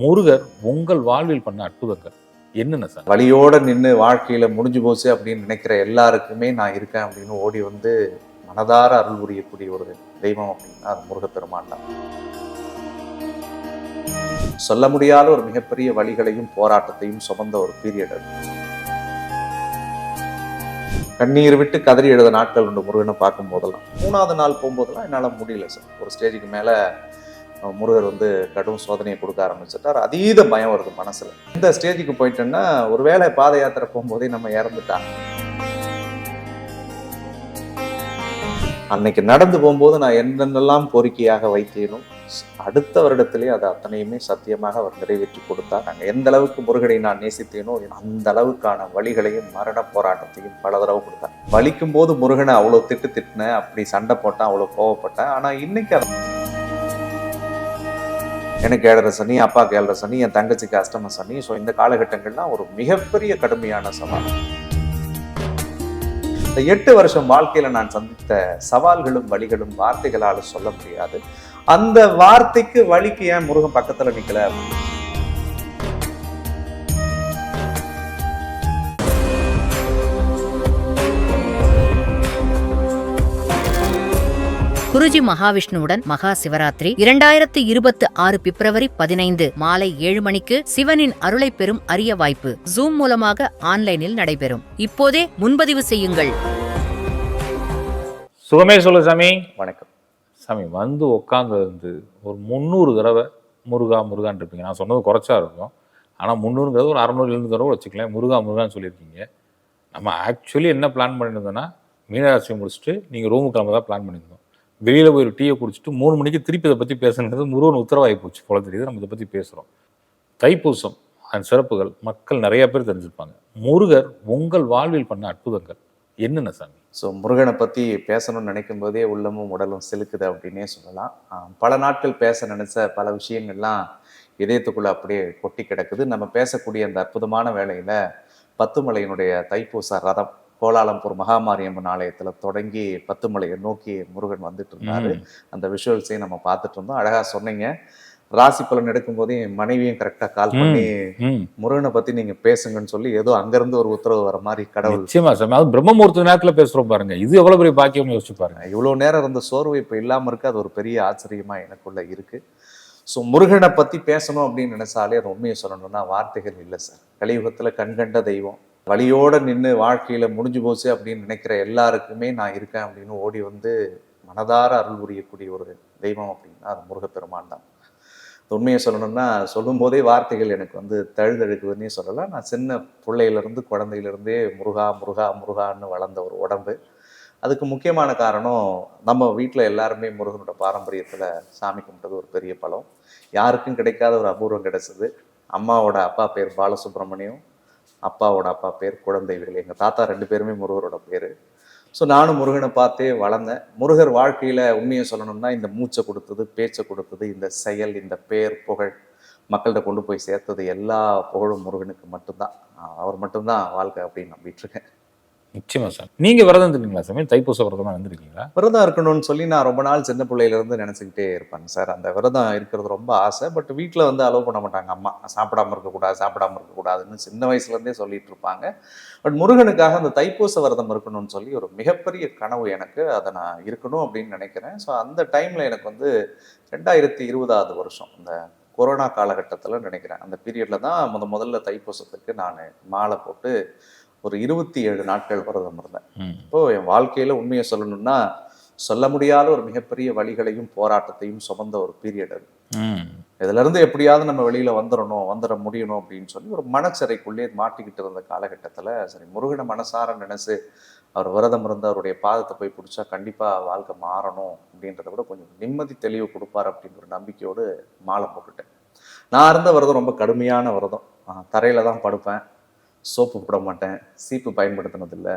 முருகர் உங்கள் வாழ்வில் பண்ண அற்புதங்கள். என்னென்ன சார்? வழியோட நின்று வாழ்க்கையில முடிஞ்சு போச்சு அப்படின்னு நினைக்கிற எல்லாருக்குமே நான் இருக்கேன் அப்படின்னு ஓடி வந்து மனதார அருள் புரியக்கூடிய ஒரு தெய்வம் அப்படின்னா அது முருகப்பெருமான் தான். சொல்ல முடியாத ஒரு மிகப்பெரிய வழிகளையும் போராட்டத்தையும் சுமந்த ஒரு பீரியட் அது. கண்ணீர் விட்டு கதறி எழுத நாட்கள் உண்டு முருகனை பார்க்கும் போதெல்லாம். மூணாவது நாள் போகும்போதெல்லாம் என்னால் முடியல சார். ஒரு ஸ்டேஜுக்கு மேலே முருகர் வந்து கடும் சோதனையை கொடுக்க ஆரம்பிச்சிட்டார். அதீத பயம் வருது மனசுல. இந்த ஸ்டேஜுக்கு போயிட்டோன்னா ஒருவேளை பாத யாத்திரை போகும்போதே நம்ம இறந்துட்டாங்க அன்னைக்கு நடந்து போகும்போது நான் என்னென்னலாம் கோரிக்கையாக வைத்தேனோ அடுத்த வருடத்திலே அது அத்தனையுமே சத்தியமாக அவர் நிறைவேற்றி கொடுத்தார். நாங்கள் எந்த அளவுக்கு முருகனை நான் நேசித்தேனோ அந்த அளவுக்கான வழிகளையும் மரண போராட்டத்தையும் பல தடவை கொடுத்தார். வலிக்கும் போது முருகனை அவ்வளோ திட்டு திட்டினேன் அப்படி சண்டை போட்டேன் அவ்வளோ கோவப்பட்டேன். ஆனால் இன்னைக்கு அதை எனக்கு ஏழரை சனி அப்பாவுக்கு ஏழரை சனி என் தங்கச்சிக்கு அஷ்டம சனி. ஸோ இந்த காலகட்டங்கள்லாம் ஒரு மிகப்பெரிய கடுமையான சவால். இந்த எட்டு வருஷம் வாழ்க்கையில நான் சந்தித்த சவால்களும் வழிகளும் வார்த்தைகளால் சொல்ல முடியாது. அந்த வார்த்தைக்கு வழிக்கு ஏன் முருகன் பக்கத்துல நிக்கல? குருஜி மகாவிஷ்ணுவுடன் மகா சிவராத்திரி இரண்டாயிரத்து இருபத்து ஆறு பிப்ரவரி பதினைந்து மாலை ஏழு மணிக்கு சிவனின் அருளை பெறும் அரிய வாய்ப்பு ஜூம் மூலமாக ஆன்லைனில் நடைபெறும். இப்போதே முன்பதிவு செய்யுங்கள். சுகமே சொல்லு சாமி. வணக்கம். சாமி வந்து உட்காந்து வந்து ஒரு முந்நூறு தடவை முருகா முருகான்னு இருப்பீங்க. நான் சொன்னது குறைச்சா இருக்கும். ஆனால் முந்நூறுங்கிறது ஒரு அறநூறு எழுநூறு தடவை வச்சுக்கலாம் முருகா முருகான்னு சொல்லியிருக்கீங்க. நம்ம ஆக்சுவலி என்ன பிளான் பண்ணியிருந்தோம்னா மீனராசி முடிச்சுட்டு நீங்கள் ரூமுக்கு கிளம்ப தான் பிளான் பண்ணியிருந்தோம். வெளியில் போய் ஒரு டீயை குடிச்சிட்டு மூணு மணிக்கு திருப்பி இதை பற்றி பேசணுங்கிறது முருகன் உத்தரவாகி போச்சு. போல தெரியுது. நம்ம இதை பற்றி பேசுகிறோம் தைப்பூசம் அதன் சிறப்புகள் மக்கள் நிறையா பேர் தெரிஞ்சிருப்பாங்க முருகர் உங்கள் வாழ்வில் பண்ண அற்புதங்கள் என்னென்ன சாமி? ஸோ முருகனை பற்றி பேசணும்னு நினைக்கும் போதே உள்ளமும் உடலும் செலுக்குது அப்படின்னே சொல்லலாம். பல நாட்கள் பேச நினைச்ச பல விஷயங்கள்லாம் இதயத்துக்குள்ளே அப்படியே கொட்டி கிடக்குது. நம்ம பேசக்கூடிய அந்த அற்புதமான வேலையில் பத்துமலையினுடைய தைப்பூச ரதம். கோலாலம்பூர் மகாமாரியம்மன் ஆலயத்துல தொடங்கி பத்துமலையை நோக்கி முருகன் வந்துட்டு இருந்தாரு. அந்த விஷுவல்ஸையும் நம்ம பார்த்துட்டு இருந்தோம். அழகா சொன்னீங்க. ராசி பலன் எடுக்கும்போதே என் மனைவியும் கரெக்டாக கால் பண்ணி முருகனை பத்தி நீங்க பேசுங்கன்னு சொல்லி ஏதோ அங்கிருந்து ஒரு உத்தரவு வர மாதிரி கடவுள். நிச்சயமா சாமி அது பிரம்ம முகூர்த்த நேரத்துல பேசுறோம் பாருங்க. இது எவ்வளவு பெரிய பாக்கியம் யோசிச்சு பாருங்க. இவ்வளோ நேரம் இருந்த சோர்வு இப்போ இல்லாமல் இருக்கு. அது ஒரு பெரிய ஆச்சரியமா எனக்குள்ள இருக்கு. ஸோ முருகனை பத்தி பேசணும் அப்படின்னு நினைச்சாலே அது உண்மையை சொல்லணும்னா வார்த்தைகள் இல்லை சார். கலியுகத்துல கண்கண்ட தெய்வம். வழியோட நின்று வாழ்க்கையில் முடிஞ்சு போச்சு அப்படின்னு நினைக்கிற எல்லாருக்குமே நான் இருக்கேன் அப்படின்னு ஓடி வந்து மனதார அருள் புரியக்கூடிய ஒரு தெய்வம் அப்படின்னா அது முருகப்பெருமான் தான். உண்மையை சொல்லணும்னா சொல்லும் போதே வார்த்தைகள் எனக்கு வந்து தழுதழுக்குதுன்னே சொல்லலாம். நான் சின்ன பிள்ளையிலேருந்து குழந்தையிலேருந்தே முருகா முருகா முருகான்னு வளர்ந்த ஒரு உடம்பு. அதுக்கு முக்கியமான காரணம் நம்ம வீட்டில் எல்லாருமே முருகனோட பாரம்பரியத்தில் சாமி கும்பிட்டது ஒரு பெரிய பலம். யாருக்கும் கிடைக்காத ஒரு அபூர்வம் கிடைச்சது. அம்மாவோட அப்பா பேர் பாலசுப்ரமணியம். அப்பாவோட அப்பா பேர் குழந்தைவேல் எங்கள் தாத்தா ரெண்டு பேருமே முருகரோட பேர். ஸோ நானும் முருகனை பார்த்தே வளர்ந்தேன். முருகர் வாழ்க்கையில் உண்மையை சொல்லணும்னா இந்த மூச்சை கொடுத்தது பேச்சை கொடுத்தது இந்த செயல் இந்த பேர் புகழ் மக்கள்கிட்ட கொண்டு போய் சேர்த்தது எல்லா புகழும் முருகனுக்கு மட்டும்தான். அவர் மட்டும்தான் வாழ்க்கை அப்படின்னு நம்பிட்டுருக்கேன் நிச்சயமா சார். நீங்க விரதம் இருந்தீங்களா சாமி தைப்பூச விரதமா இருந்திருக்கீங்களா? விரதம் இருக்கணும்னு சொல்லி நான் ரொம்ப நாள் சின்ன பிள்ளையில இருந்து நினைச்சுக்கிட்டே இருப்பேன் சார். அந்த விரதம் இருக்கிறது ரொம்ப ஆசை. பட் வீட்டில் வந்து அலோவ் பண்ண மாட்டாங்க அம்மா. சாப்பிடாம இருக்கக்கூடாது சாப்பிடாம இருக்கக்கூடாதுன்னு சின்ன வயசுல இருந்தே சொல்லிட்டு இருப்பாங்க. பட் முருகனுக்காக அந்த தைப்பூச விரதம் இருக்கணும்னு சொல்லி ஒரு மிகப்பெரிய கனவு எனக்கு. அதை நான் இருக்கணும் அப்படின்னு நினைக்கிறேன். ஸோ அந்த டைம்ல எனக்கு வந்து ரெண்டாயிரத்தி இருபதாவது வருஷம். இந்த கொரோனா காலகட்டத்தில் நினைக்கிறேன். அந்த பீரியடில் தான் முத முதல்ல தைப்பூசத்துக்கு நான் மாலை போட்டு ஒரு இருபத்தி ஏழு நாட்கள் விரதம் இருந்தேன். இப்போ என் வாழ்க்கையில உண்மையை சொல்லணும்னா சொல்ல முடியாத ஒரு மிகப்பெரிய வழிகளையும் போராட்டத்தையும் சுமந்த ஒரு பீரியட் அது. இதுல இருந்து எப்படியாவது நம்ம வெளியில வந்துடணும் வந்துட முடியணும் அப்படின்னு சொல்லி ஒரு மனச்சிறைக்குள்ளே மாட்டிக்கிட்டு இருந்த காலகட்டத்துல சரி முருகனை மனசார நினைச்சு அவர் விரதம் இருந்து அவருடைய பாதத்தை போய் பிடிச்சா கண்டிப்பா வாழ்க்கை மாறணும் அப்படின்றத விட கொஞ்சம் நிம்மதி தெளிவு கொடுப்பார் அப்படின்ற ஒரு நம்பிக்கையோடு மாலை போட்டுட்டேன். நான் இருந்த விரதம் ரொம்ப கடுமையான விரதம். தரையில தான் படுப்பேன். சோப்பு போட மாட்டேன் சீப்பு பயன்படுத்தினதில்லை.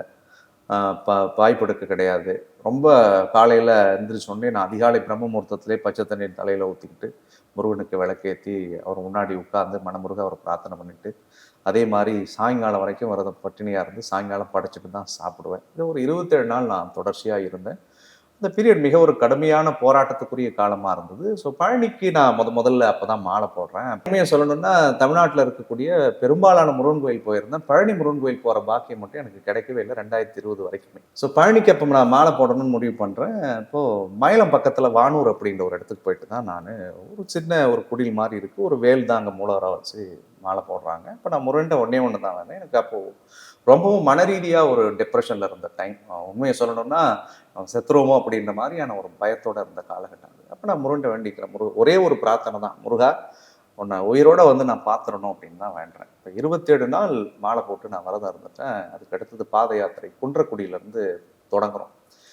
ப பாய்ப்படுக்க கிடையாது. ரொம்ப காலையில் எந்திரிச்சோடனே நான் அதிகாலை பிரம்ம முகூர்த்தத்திலே பச்சை தண்ணீர் தலையில் ஊற்றிக்கிட்டு முருகனுக்கு விளக்கேற்றி அவர் முன்னாடி உட்கார்ந்து மனமுருக அவர் பிரார்த்தனை பண்ணிவிட்டு அதே மாதிரி சாயங்காலம் வரைக்கும் வரத பட்டினியாக இருந்து சாயங்காலம் படைச்சிட்டு தான் சாப்பிடுவேன். இது ஒரு இருபத்தேழு நாள் நான் தொடர்ச்சியாக இருந்தேன். அந்த பீரியட் மிக ஒரு கடுமையான போராட்டத்துக்குரிய காலமாக இருந்தது. ஸோ பழனிக்கு நான் முத முதல்ல அப்போ தான் மாலை போடுறேன். உண்மையை சொல்லணும்னா தமிழ்நாட்டில் இருக்கக்கூடிய பெரும்பாலான முருகன் கோயில் போயிருந்தேன். பழனி முருகன் கோயில் போகிற பாக்கியம் மட்டும் எனக்கு கிடைக்கவே இல்லை ரெண்டாயிரத்தி இருபது வரைக்குமே. ஸோ பழனிக்கு அப்போ நான் மாலை போடணும்னு முடிவு பண்ணுறேன் இப்போது மயிலம் பக்கத்தில் வானூர் அப்படின்ற ஒரு இடத்துக்கு போயிட்டு தான் நான் ஒரு சின்ன ஒரு குடில் மாதிரி இருக்குது ஒரு வேல் தான் அங்கே மூலவராக வச்சு மாலை போடுறாங்க. இப்போ நான் முருகன்ட்ட ஒன்றே ஒன்று தான் வேணும் எனக்கு அப்போது ரொம்பவும் மன ரீதியாக ஒரு டிப்ரெஷனில் இருந்த டைம் உண்மையை சொல்லணும்னா செத்துருவோமோ அப்படின்ற மாதிரியான ஒரு பயத்தோட இருந்த காலகட்டம் அது. அப்போ நான் முருகன்ட்ட வேண்டிக்கிறேன். முருக ஒரே ஒரு பிரார்த்தனை தான். முருகா உன்னை உயிரோட வந்து நான் பார்த்துடணும் அப்படின்னு தான் வேண்டுறேன். இப்போ இருபத்தேழு நாள் மாலை போட்டு நான் விரதம் இருந்துட்டேன். அதுக்கு அடுத்தது பாத யாத்திரை குன்றக்குடியிலேருந்து தொடங்குறோம்.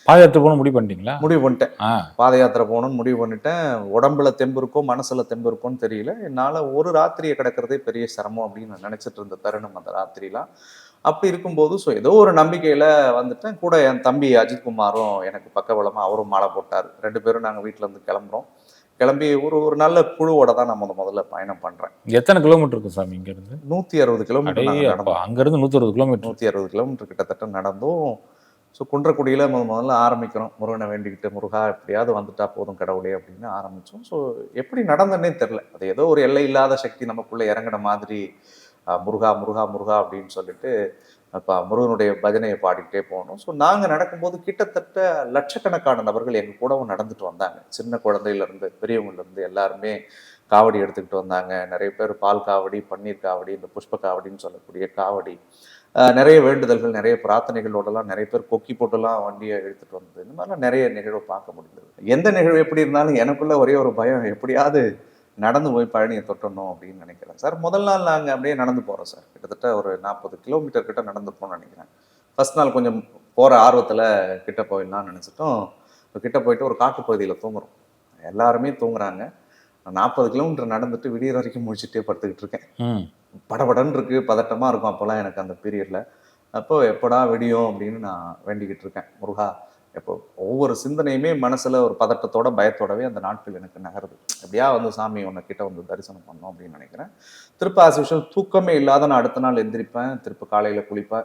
பாதயாத்திரை போன முடிவு பண்ணிட்டீங்களா? முடிவு பண்ணிட்டேன். பாத யாத்திரை போகணும்னு முடிவு பண்ணிட்டேன். உடம்புல தெம்பு இருக்கோ மனசுல தெம்பு இருக்கோன்னு தெரியல. என்னால் ஒரு ராத்திரியை கிடக்கிறதே பெரிய சிரமம் அப்படின்னு நான் நினைச்சிட்டு இருந்த தருணம் அந்த ராத்திரிலாம். அப்படி இருக்கும்போது ஸோ ஏதோ ஒரு நம்பிக்கையில வந்துட்டேன். கூட என் தம்பி அஜித் குமாரும் எனக்கு பக்கபலமா அவரும் மாலை போட்டார். ரெண்டு பேரும் நாங்கள் வீட்டில இருந்து கிளம்புறோம். கிளம்பி ஒரு ஒரு நல்ல குழுவோட தான் நான் முத முதல்ல பயணம் பண்றேன். எத்தனை கிலோமீட்டர் இருக்கும் சாமி இங்க இருந்து நூத்தி அறுபது கிலோமீட்டர் நடந்தோம். அங்க இருந்து நூத்தி அறுபது கிலோமீட்டர். நூற்றி அறுபது கிலோமீட்டர் கிட்டத்தட்ட நடந்தும். ஸோ குன்றக்குடியில் முத முதல்ல ஆரம்பிக்கிறோம். முருகனை வேண்டிக்கிட்டு முருகா எப்படியாவது வந்துட்டா போதும் கடவுளே அப்படின்னு ஆரம்பித்தோம் ஸோ எப்படி நடந்தன்னே தெரில அது ஏதோ ஒரு எல்லை இல்லாத சக்தி நமக்குள்ளே இறங்கின மாதிரி முருகா முருகா முருகா அப்படின்னு சொல்லிட்டு இப்போ முருகனுடைய பஜனையை பாடிக்கிட்டே போனோம் ஸோ நாங்கள் நடக்கும்போது கிட்டத்தட்ட லட்சக்கணக்கான நபர்கள் எங்கள் கூடவும் நடந்துட்டு வந்தாங்க. சின்ன குழந்தையிலேருந்து பெரியவங்கலேருந்து எல்லாருமே காவடி எடுத்துக்கிட்டு வந்தாங்க. நிறைய பேர் பால் காவடி பன்னீர் காவடி இந்த புஷ்ப காவடின்னு சொல்லக்கூடிய காவடி நிறைய வேண்டுதல்கள் நிறைய பிரார்த்தனைகளோடலாம் நிறைய பேர் கொக்கி போட்டுலாம் வண்டியை இழுத்துட்டு வந்தது. இந்த மாதிரிலாம் நிறைய நிகழ்வு பார்க்க முடிந்தது. எந்த நிகழ்வு எப்படி இருந்தாலும் எனக்குள்ள ஒரே ஒரு பயம் எப்படியாவது நடந்து போய் பழனியை தொட்டணும் அப்படின்னு நினைக்கிறேன். சார் முதல் நாள் நாங்கள் அப்படியே நடந்து போகிறோம் சார். கிட்டத்தட்ட ஒரு நாற்பது கிலோமீட்டர் கிட்ட நடந்து போகணும்னு நினைக்கிறேன். ஃபர்ஸ்ட் நாள் கொஞ்சம் போகிற ஆர்வத்தில் கிட்ட போயிடலாம்னு நினச்சிட்டோம். கிட்ட போயிட்டு ஒரு காட்டுப்பகுதியில் தூங்குறோம். எல்லாருமே தூங்குறாங்க. நாற்பது கிலோமீட்டர் நடந்துட்டு விடியற வரைக்கும் முடிச்சுட்டே படுத்துக்கிட்டு இருக்கேன். படபடன்னு இருக்கு பதட்டமா இருக்கும் அப்போல்லாம் எனக்கு அந்த பீரியட்ல அப்போ எப்படா விடியும் அப்படின்னு நான் வேண்டிக்கிட்டு இருக்கேன். முருகா இப்போ ஒவ்வொரு சிந்தனையுமே மனசுல ஒரு பதட்டத்தோட பயத்தோடவே அந்த நாட்கள் எனக்கு நகருது. எப்படியா வந்து சாமி உன்னை கிட்ட வந்து தரிசனம் பண்ணோம் அப்படின்னு நினைக்கிறேன். திருப்ப ஆஸ் யூஷுவல் தூக்கமே இல்லாத நான் அடுத்த நாள் எந்திரிப்பேன். திருப்ப காலையில குளிப்பேன்.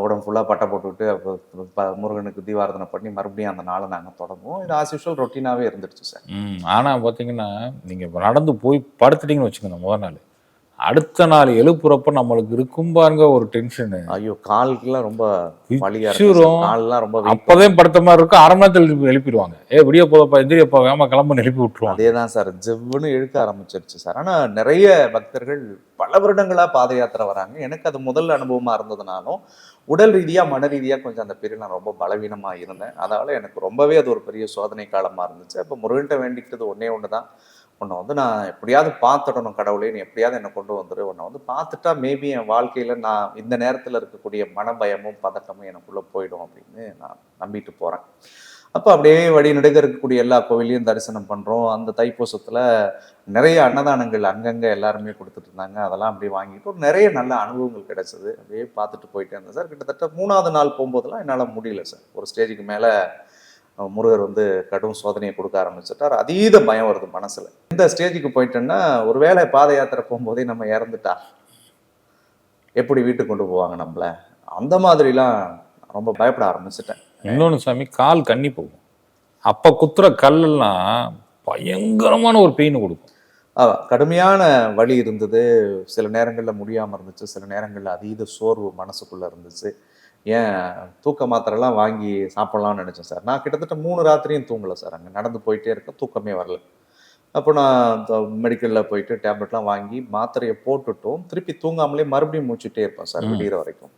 உடம்பு ஃபுல்லாக பட்டை போட்டுவிட்டு அப்போ ப- முருகனுக்கு தீவாரதனை பண்ணி மறுபடியும் அந்த நாளை நாங்கள் தொடங்குவோம். இது ஆஸ் யூஷுவல் ரொட்டீனாகவே இருந்துருச்சு சார். ஆனால் ஆனா பாத்தீங்கன்னா நீங்க நடந்து போய் படுத்துட்டீங்கன்னு வச்சுக்கோங்க முதல் நாள். அடுத்த நாள் எழுப்புறப்ப நம்மளுக்கு இருக்கும் பாருங்க ஒரு டென்ஷனு ஐயோ காலுக்குலாம் ரொம்ப. கால்லாம் ரொம்ப அப்பதான் படுத்த மாதிரி இருக்கும். அரை மணி நேரத்தில் எழுப்பி எழுப்பிடுவாங்க. ஏ விடிய போதப்பா எந்திரியப்பா வேமா கிளம்ப எழுப்பி விட்டுருவாங்க. அதே தான் சார். ஜெவ்வுன்னு இழுக்க ஆரம்பிச்சிருச்சு சார். ஆனா நிறைய பக்தர்கள் பல வருடங்களா பாத யாத்திரை வராங்க. எனக்கு அது முதல் அனுபவமா இருந்ததுனாலும் உடல் ரீதியா மன ரீதியா கொஞ்சம் அந்த பீரியட் நான் ரொம்ப பலவீனமா இருந்தேன். அதனால எனக்கு ரொம்பவே அது ஒரு பெரிய சோதனை காலமா இருந்துச்சு. அப்போ முருகன்ட்ட வேண்டிக்கிட்டது ஒன்னே ஒன்று தான் உன்னை வந்து நான் எப்படியாவது பார்த்துடணும் கடவுளே நீ எப்படியாவது என்னை கொண்டு வந்துடு உன்னை வந்து பார்த்துட்டா மேபி என் வாழ்க்கையில் நான் இந்த நேரத்தில் இருக்கக்கூடிய மனபயமும் பதட்டமும் எனக்குள்ளே போயிடும் அப்படின்னு நான் நம்பிட்டு போகிறேன் அப்போ அப்படியே வழி நெடுக இருக்கக்கூடிய எல்லா கோவிலையும் தரிசனம் பண்ணுறோம் அந்த தைப்பூசத்தில் நிறைய அன்னதானங்கள் அங்கங்கே எல்லாருமே கொடுத்துட்டு இருந்தாங்க. அதெல்லாம் அப்படியே வாங்கிட்டு ஒரு நிறைய நல்ல அனுபவங்கள் கிடைச்சது. அப்படியே பார்த்துட்டு போயிட்டே இருந்தேன் சார். கிட்டத்தட்ட மூணாவது நாள் போகும்போதெல்லாம் என்னால் முடியல சார். ஒரு ஸ்டேஜுக்கு மேலே முருகர் வந்து கடும் சோதனையை கொடுக்க ஆரம்பிச்சிட்டார். அதீத பயம் வருது மனசுல. இந்த ஸ்டேஜுக்கு போயிட்டேன்னா ஒருவேளை பாத யாத்திரை போகும்போதே நம்ம இறந்துட்டா எப்படி வீட்டுக்கு கொண்டு போவாங்க நம்மள? அந்த மாதிரிலாம் ரொம்ப பயப்பட ஆரம்பிச்சிட்டேன். இன்னொன்னு சாமி கால் கண்ணி போகும். அப்ப குத்துற கல்லெல்லாம் பயங்கரமான ஒரு பெயின் கொடுக்கும். கடுமையான வலி இருந்தது. சில நேரங்களில் முடியாமல் இருந்துச்சு சில நேரங்களில் அதீத சோர்வு மனசுக்குள்ள இருந்துச்சு. ஏன் தூக்க மாத்திரைலாம் வாங்கி சாப்பிட்லாம்னு நினச்சேன் சார். நான் கிட்டத்தட்ட மூணு ராத்திரியும் தூங்கலை சார் அங்கே. நடந்து போயிட்டே இருக்கேன் தூக்கமே வரல. அப்போ நான் மெடிக்கலில் போயிட்டு டேப்லெட்லாம் வாங்கி மாத்திரையை போட்டுட்டும் திருப்பி தூங்காமலே மறுபடியும் மூச்சுட்டே இருப்பேன் சார். விடிகிற வரைக்கும்.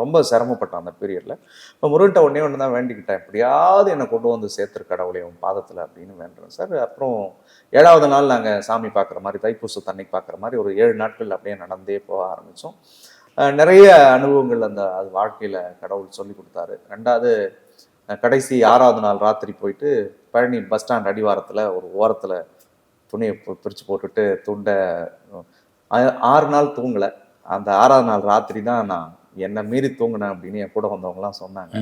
ரொம்ப சிரமப்பட்டேன் அந்த பீரியடில் இப்போ முருகன்ட்ட ஒன்றே ஒன்று தான் வேண்டிக்கிட்டேன். எப்படியாவது என்னை கொண்டு வந்து சேர்த்துரு கடவுளே உன் பாதத்தில் அப்படின்னு வேண்டுறேன் சார். அப்புறம் ஏழாவது நாள் நாங்கள் சாமி பார்க்குற மாதிரி தைப்பூச தண்ணிக்கு பார்க்குற மாதிரி ஒரு ஏழு நாட்கள் அப்படியே நடந்தே போக ஆரம்பித்தோம் நிறைய அனுபவங்கள் அந்த அது வாழ்க்கையில் கடவுள் சொல்லி கொடுத்தாரு. ரெண்டாவது கடைசி ஆறாவது நாள் ராத்திரி போயிட்டு பழனி பஸ் ஸ்டாண்ட் அடிவாரத்தில் ஒரு ஓரத்தில் துணியை பிரித்து போட்டுட்டு துண்டை ஆறு நாள் தூங்கலை. அந்த ஆறாவது நாள் ராத்திரி தான் நான் என்னை மீறி தூங்கினேன் அப்படின்னு என் கூட வந்தவங்கலாம் சொன்னாங்க.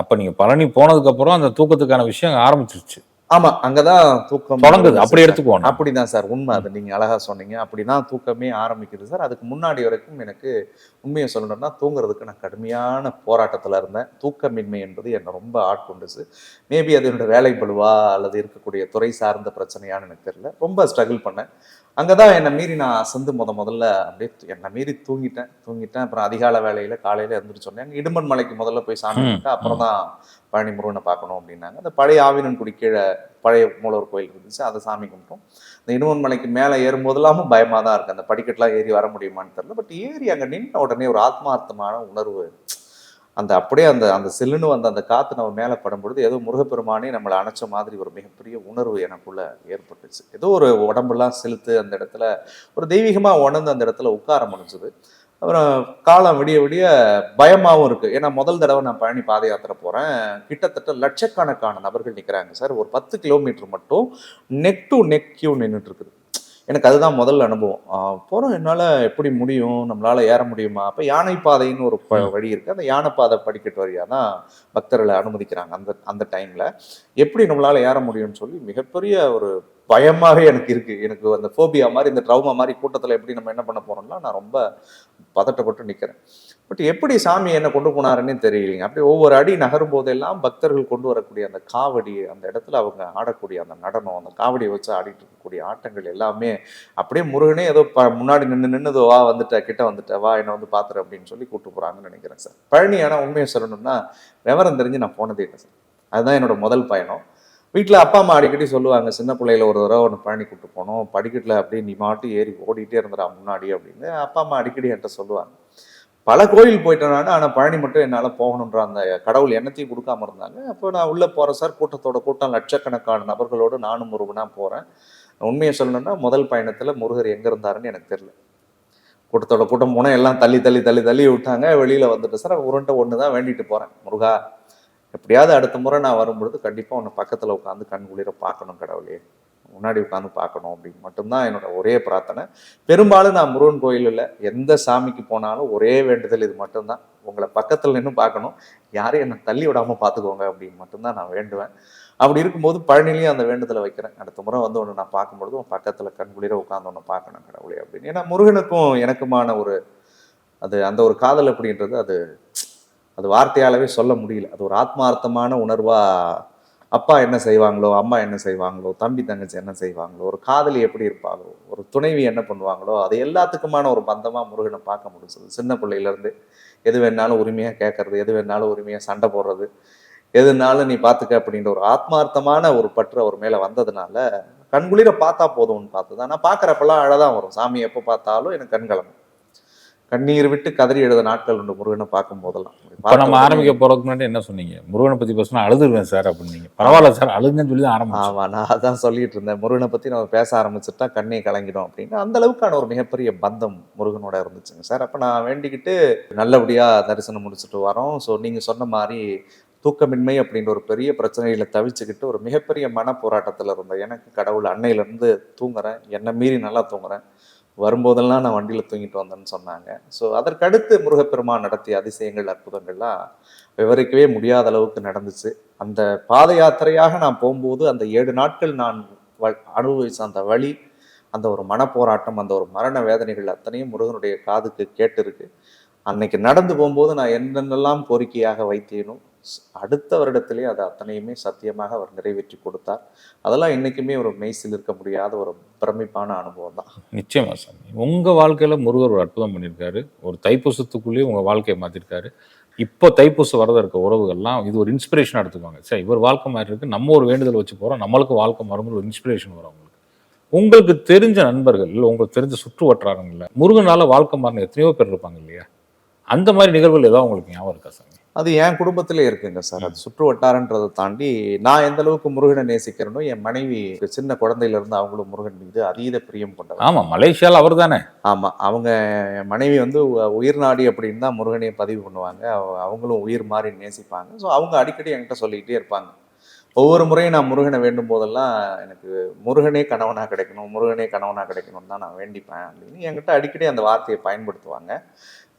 அப்போ நீங்கள் பழனி போனதுக்கப்புறம் அந்த தூக்கத்துக்கான விஷயம் ஆரம்பிச்சிருச்சு. ஆமா அங்கதான் தூக்கம் தொடங்குது. அப்படி சார். எடுத்துக்குவோம் அப்படிதான் சார் உண்மை அது. நீங்க அழகா சொன்னீங்க. அப்படிதான் தூக்கமே ஆரம்பிக்குது சார். அதுக்கு முன்னாடி வரைக்கும் எனக்கு உண்மையை சொல்லணும்னா தூங்குறதுக்கு நான் கடுமையான போராட்டத்துல இருந்தேன். தூக்கமின்மை என்பது என்னை ரொம்ப ஆட்கொண்டுச்சு மேபி அது என்னோட வேலை பளுவா அல்லது இருக்கக்கூடிய துறை சார்ந்த பிரச்சனையான்னு எனக்கு தெரியல. ரொம்ப ஸ்ட்ரகிள் பண்ணேன். அங்கதான் என்னை மீறி நான் அசந்து முத முதல்ல அப்படியே என்னை மீறி தூங்கிட்டேன். தூங்கிட்டேன். அப்புறம் அதிகாலை வேலையில காலையில சொன்னேன் அங்க இடும்பன் மலைக்கு முதல்ல போய் சாமி கும்பிட்டு அப்புறம் தான் பழனி முருகனை பார்க்கணும் அப்படின்னாங்க. அந்த பழைய ஆவினன்குடி கீழே பழைய மூலவர் கோயில் இருந்துச்சு. அதை சாமி கும்பிட்டோம். இந்த இடுவன் மலைக்கு மேலே ஏறும்போதெல்லாமும் பயமாக தான் இருக்கு. அந்த படிக்கட்டுலாம் ஏறி வர முடியுமான்னு தெரியல. பட் ஏறி அங்கே நின்ன உடனே ஒரு ஆத்மார்த்தமான உணர்வு அந்த அப்படியே அந்த அந்த சில்லுன்னு வந்த அந்த காற்று நம்ம மேலே படும்பொழுது ஏதோ முருகப்பெருமானே நம்மளை அணைச்ச மாதிரி ஒரு மிகப்பெரிய உணர்வு எனக்குள்ள ஏற்பட்டுச்சு. ஏதோ ஒரு உடம்பெல்லாம் செலுத்து அந்த இடத்துல ஒரு தெய்வீகமாக உணர்ந்து அந்த இடத்துல உட்கார முடிஞ்சது. அப்புறம் காலம் விடிய விடிய பயமாகவும் இருக்குது ஏன்னா முதல் தடவை நான் பழனி பாத யாத்திரை போகிறேன் கிட்டத்தட்ட லட்சக்கணக்கான நபர்கள் நிற்கிறாங்க சார். ஒரு பத்து கிலோமீட்டர் மட்டும் நெக் டு நெக் கியூ நின்றுட்டு இருக்குது. எனக்கு அதுதான் முதல் அனுபவம். போறோம். என்னால் எப்படி முடியும்? நம்மளால ஏற முடியுமா? அப்போ யானை பாதைன்னு ஒரு வழி இருக்கு. அந்த யானை பாதை படிக்கட்டு வழியாக தான் பக்தர்களை அனுமதிக்கிறாங்க அந்த அந்த டைம்ல எப்படி நம்மளால ஏற முடியும்னு சொல்லி மிகப்பெரிய ஒரு பயமாவே எனக்கு இருக்கு. எனக்கு அந்த ஃபோபியா மாதிரி இந்த ட்ரௌமா மாதிரி கூட்டத்தில் எப்படி நம்ம என்ன பண்ண போறோம்னா நான் ரொம்ப பதட்டப்பட்டு நிற்கிறேன் பட் எப்படி சாமி என்ன கொண்டு போனாருன்னு தெரியலைங்க. அப்படி ஒவ்வொரு அடி நகரும் போதெல்லாம் பக்தர்கள் கொண்டு வரக்கூடிய அந்த காவடி அந்த இடத்துல அவங்க ஆடக்கூடிய அந்த நடனம் அந்த காவடியை வச்சு ஆடிட்டு இருக்கக்கூடிய ஆட்டங்கள் எல்லாமே அப்படியே முருகனே ஏதோ ப முன்னாடி நின்று நின்னுதோ வா வந்துட்ட கிட்ட வந்துட்ட வா என்னை வந்து பாத்துரு அப்படின்னு சொல்லி கூட்டு போறாங்கன்னு நினைக்கிறேன் சார். பழனி ஆனால் உண்மையை சொல்லணும்னா விவரம் தெரிஞ்சு நான் போனதே இல்லை சார். அதுதான் என்னோட முதல் பயணம். வீட்டில் அப்பா அம்மா அடிக்கடி சொல்லுவாங்க சின்ன பிள்ளையில ஒரு தடவை ஒன்று பழனி கூட்டு போனோம் படிக்கட்டில் அப்படியே நீ மாட்டி ஏறி ஓடிட்டே இருந்துடா முன்னாடி அப்படின்னு. அப்பா அம்மா அடிக்கடி என்கிட்ட சொல்லுவாங்க. பல கோயில் போயிட்டேன் நான். ஆனால் பழனி மட்டும் என்னால் போகணுன்ற அந்த கடவுள் எண்ணத்தையும் கொடுக்காம இருந்தாங்க. அப்போ நான் உள்ளே போகிறேன் சார் கூட்டத்தோட கூட்டம் லட்சக்கணக்கான நபர்களோடு நானும் முருகனாக போகிறேன் உண்மையை சொல்லணும்னா முதல் பயணத்தில் முருகர் எங்கே இருந்தாருன்னு எனக்கு தெரியல. கூட்டத்தோட கூட்டம் போனால் எல்லாம் தள்ளி தள்ளி தள்ளி தள்ளி விட்டாங்க. வெளியில் வந்துட்டு சார் உருண்டை ஒன்று தான் வேண்டிட்டு போகிறேன் முருகா எப்படியாவது அடுத்த முறை நான் வரும்பொழுது கண்டிப்பாக உன்னை பக்கத்தில் உட்காந்து கண் குளிர பார்க்கணும் கடவுளே. முன்னாடி உட்காந்து பார்க்கணும் அப்படின்னு மட்டும்தான் என்னோட ஒரே பிரார்த்தனை. பெரும்பாலும் நான் முருகன் கோயிலில் எந்த சாமிக்கு போனாலும் ஒரே வேண்டுதல் இது மட்டும்தான். உங்களை பக்கத்தில் நின்று பார்க்கணும். யாரும் என்னை தள்ளி விடாமல் பார்த்துக்கோங்க அப்படின்னு மட்டும்தான் நான் வேண்டுவேன். அப்படி இருக்கும்போது பழனிலையும் அந்த வேண்டுதலை வைக்கிறேன். அடுத்த முறை வந்து ஒன்று நான் பார்க்கும்பொழுது உன் பக்கத்தில் கண் குளிர உட்காந்து ஒன்று பார்க்கணும் கடவுளே அப்படின்னு. ஏன்னா முருகனுக்கும் எனக்குமான ஒரு அது அந்த ஒரு காதல் அப்படின்றது அது அது வார்த்தையாலவே சொல்ல முடியல. அது ஒரு ஆத்மார்த்தமான உணர்வாக அப்பா என்ன செய்வாங்களோ அம்மா என்ன செய்வாங்களோ தம்பி தங்கச்சி என்ன செய்வாங்களோ ஒரு காதலி எப்படி இருப்பாங்களோ ஒரு துணைவி என்ன பண்ணுவாங்களோ அது எல்லாத்துக்குமான ஒரு பந்தமாக முருகனை பார்க்க முடிஞ்சது சின்ன பிள்ளையிலேருந்து எது வேணாலும் உரிமையாக கேட்கறது எது வேணாலும் உரிமையாக சண்டை போடுறது எதுனாலும் நீ பார்த்துக்க அப்படின்ற ஒரு ஆத்மார்த்தமான ஒரு பற்று அவர் மேலே வந்ததுனால கண்குளிர பார்த்தா போதும்னு பார்த்தது. ஆனால் பார்க்குறப்பெல்லாம் அழதான் வரும். சாமி எப்போ பார்த்தாலும் எனக்கு கண்கலம் கண்ணீர் விட்டு கதறி எழுத நாட்கள் உண்டு முருகனை பார்க்கும் போதெல்லாம். இப்போ நம்ம ஆரம்பிக்க போறதுக்கு முன்னாடி என்ன சொன்னீங்க? முருகனை பத்தி பேசினா அழுதுருவேன் சார் அப்படின்னீங்க பரவாயில்ல சார் அழுங்கன்னு சொல்லி தான் ஆரம்பிச்சோம். ஆமா நான் அதான் சொல்லிட்டு இருந்தேன். முருகனை பத்தி நம்ம பேச ஆரம்பிச்சுட்டா கண்ணே கலங்கிடும் அப்படின்னு. அந்த அளவுக்கான ஒரு மிகப்பெரிய பந்தம் முருகனோட இருந்துச்சுங்க சார். அப்ப நான் வேண்டிக்கிட்டு நல்லபடியா தரிசனம் முடிச்சுட்டு வரோம். ஸோ நீங்க சொன்ன மாதிரி தூக்கமின்மை அப்படின்ற ஒரு பெரிய பிரச்சனையில தவிச்சுக்கிட்டு ஒரு மிகப்பெரிய மன போராட்டத்துல இருந்தேன். எனக்கு கடவுள் அன்னையில இருந்து தூங்குறேன். என்னை மீறி நல்லா தூங்குறேன். வரும்போதெல்லாம் நான் வண்டியில் தூங்கிட்டு வந்தேன்னு சொன்னாங்க. ஸோ அதற்கடுத்து முருகப்பெருமான் நடத்திய அதிசயங்கள் அற்புதங்கள்லாம் விவரிக்கவே முடியாத அளவுக்கு நடந்துச்சு. அந்த பாத யாத்திரையாக நான் போகும்போது அந்த ஏழு நாட்கள் நான் வ- அனுபவிச்ச அந்த வழி அந்த ஒரு மனப்போராட்டம் அந்த ஒரு மரண வேதனைகள் அத்தனையும் முருகனுடைய காதுக்கு கேட்டிருக்கு. அன்னைக்கு நடந்து போகும்போது நான் என்னென்னலாம் கோரிக்கையாக வைத்தேனும் அடுத்த வருடத்திலே அது அத்தனையுமே சத்தியமாக அவர் நிறைவேற்றி கொடுத்தார். அதெல்லாம் இன்னைக்குமே ஒரு மெய்சில் இருக்க முடியாத ஒரு பிரமிப்பான அனுபவம் தான். நிச்சயமாக சாமி. உங்கள் வாழ்க்கையில் முருகர் ஒரு அற்புதம் பண்ணியிருக்காரு. ஒரு தைப்பூசத்துக்குள்ளேயே உங்கள் வாழ்க்கையை மாற்றிருக்காரு இப்போ தைப்பூசம் வரத இருக்க உறவுகள்லாம் இது ஒரு இன்ஸ்பிரேஷனாக எடுத்துக்குவாங்க. சரி இவர் வாழ்க்கை மாதிரி இருக்குது நம்ம ஒரு வேண்டுதல் வச்சு போகிறோம் நம்மளுக்கு வாழ்க்கை மறுபடியும் ஒரு இன்ஸ்பிரேஷன் வரும் அவங்களுக்கு. உங்களுக்கு தெரிஞ்ச நண்பர்கள் இல்லை உங்களுக்கு தெரிஞ்ச சுற்று வட்டாரங்கள்ல முருகனால வாழ்க்கை மாறின எத்தனையோ பேர் இருப்பாங்க இல்லையா? அந்த மாதிரி நிகழ்வுகள் ஏதாவது உங்களுக்கு ஞாபகம் இருக்கா சாமி? அது என் குடும்பத்திலே இருக்குங்க சார். அது சுற்று வட்டாரன்றதை தாண்டி நான் எந்த அளவுக்கு முருகனை நேசிக்கிறேனோ என் மனைவி சின்ன குழந்தையில இருந்து அவங்களும் முருகன் மீது அதீத பிரியம் கொண்டவர். ஆமா மலேசியால அவர் தானே ஆமா அவங்க என் மனைவி வந்து உயிர் நாடி அப்படின்னு தான் முருகனையை பதிவு பண்ணுவாங்க. அவ- அவங்களும் உயிர் மாதிரி நேசிப்பாங்க. ஸோ அவங்க அடிக்கடி என்கிட்ட சொல்லிக்கிட்டே இருப்பாங்க. ஒவ்வொரு முறையும் நான் முருகனை வேண்டும் போதெல்லாம் எனக்கு முருகனே கணவனா கிடைக்கணும் முருகனே கணவனா கிடைக்கணும்னு தான் நான் வேண்டிப்பேன் அப்படின்னு என்கிட்ட அடிக்கடி அந்த வார்த்தையை பயன்படுத்துவாங்க.